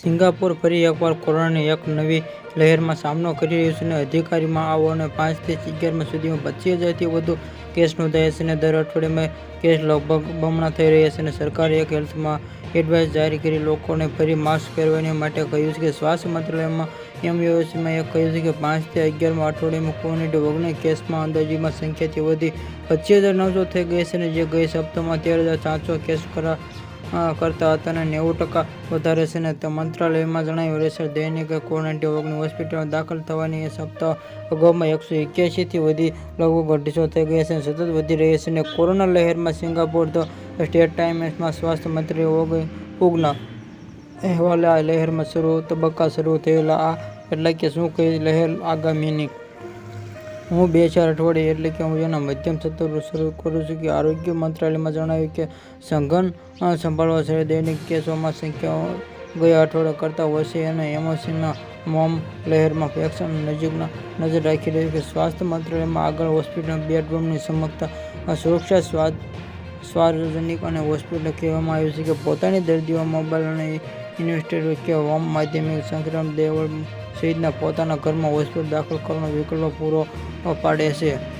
Singapore ફરી એકવાર કોરોનાની એક નવી લહેરમાં સામનો કરી રહ્યું છે અને અધિકારીમાં આવો અને પાંચથી અગિયારમાં સુધીમાં પચીસ હજારથી વધુ કેસ નોંધાયા છે અને દર અઠવાડિયામાં કેસ લગભગ બમણા થઈ રહ્યા છે અને સરકારે એક હેલ્થમાં એડવાઇસ જારી કરી લોકોને ફરી માસ્ક પહેરવાની માટે કહ્યું છે કે સ્વાસ્થ્ય મંત્રાલયમાં એમ વ્યવસ્થામાં એક કહ્યું છે કે પાંચથી અગિયારમાં અઠવાડિયામાં કોવિડ ઓગણીસ કેસમાં અંદાજીમાં સંખ્યાથી વધી પચીસ હજાર નવસો થઈ ગઈ છે અને જે ગઈ સપ્તાહમાં તેર હજાર સાતસો કેસ કરા કરતા હતા અને નેવું ટકા વધારે છે અને તે મંત્રાલયમાં જણાવ્યું રહેશે. દૈનિક કોવિડ ઓગણીસ હોસ્પિટલમાં દાખલ થવાની સપ્તાહ અગાઉમાં એકસો એક્યાસીથી વધી, લગભગ અઢીસો થઈ ગયા છે સતત વધી રહી છે અને કોરોના લહેરમાં સિંગાપોર ધ સ્ટેટ ટાઈમ્સમાં સ્વાસ્થ્ય મંત્રી ઓગ ઉગના અહેવાલે આ લહેરમાં શરૂ, તબક્કા શરૂ થયેલા આ એટલે કે શું કહી લહેર આગામીની હું બે ચાર અઠવાડિયે એટલે કે હું એના મધ્યમ સત્ર શરૂ કરું છું કે આરોગ્ય મંત્રાલયમાં જણાવ્યું કે સઘન સંભાળવા સાથે દૈનિક કેસોમાં સંખ્યાઓ ગયા અઠવાડિયા કરતાં ઓછી અને એમઓસીના મોમ લહેરમાં વેક્સિન નજીકના નજર રાખી રહ્યું કે સ્વાસ્થ્ય મંત્રાલયમાં આગળ હોસ્પિટલ બેડરૂમની સમક્ષતા સુરક્ષા, સ્વાદ સાર્વજનિક અને હોસ્પિટલ કહેવામાં આવ્યું છે કે પોતાની દર્દીઓ મોબાઈલ અને ઇન્વેસ્ટેડ કે હોમ માધ્યમિક સંક્રમણ દેવળ સહિતના પોતાના ઘરમાં હોસ્પિટલ દાખલ કરવાનો વિકલ્પ પૂરો પાડે છે.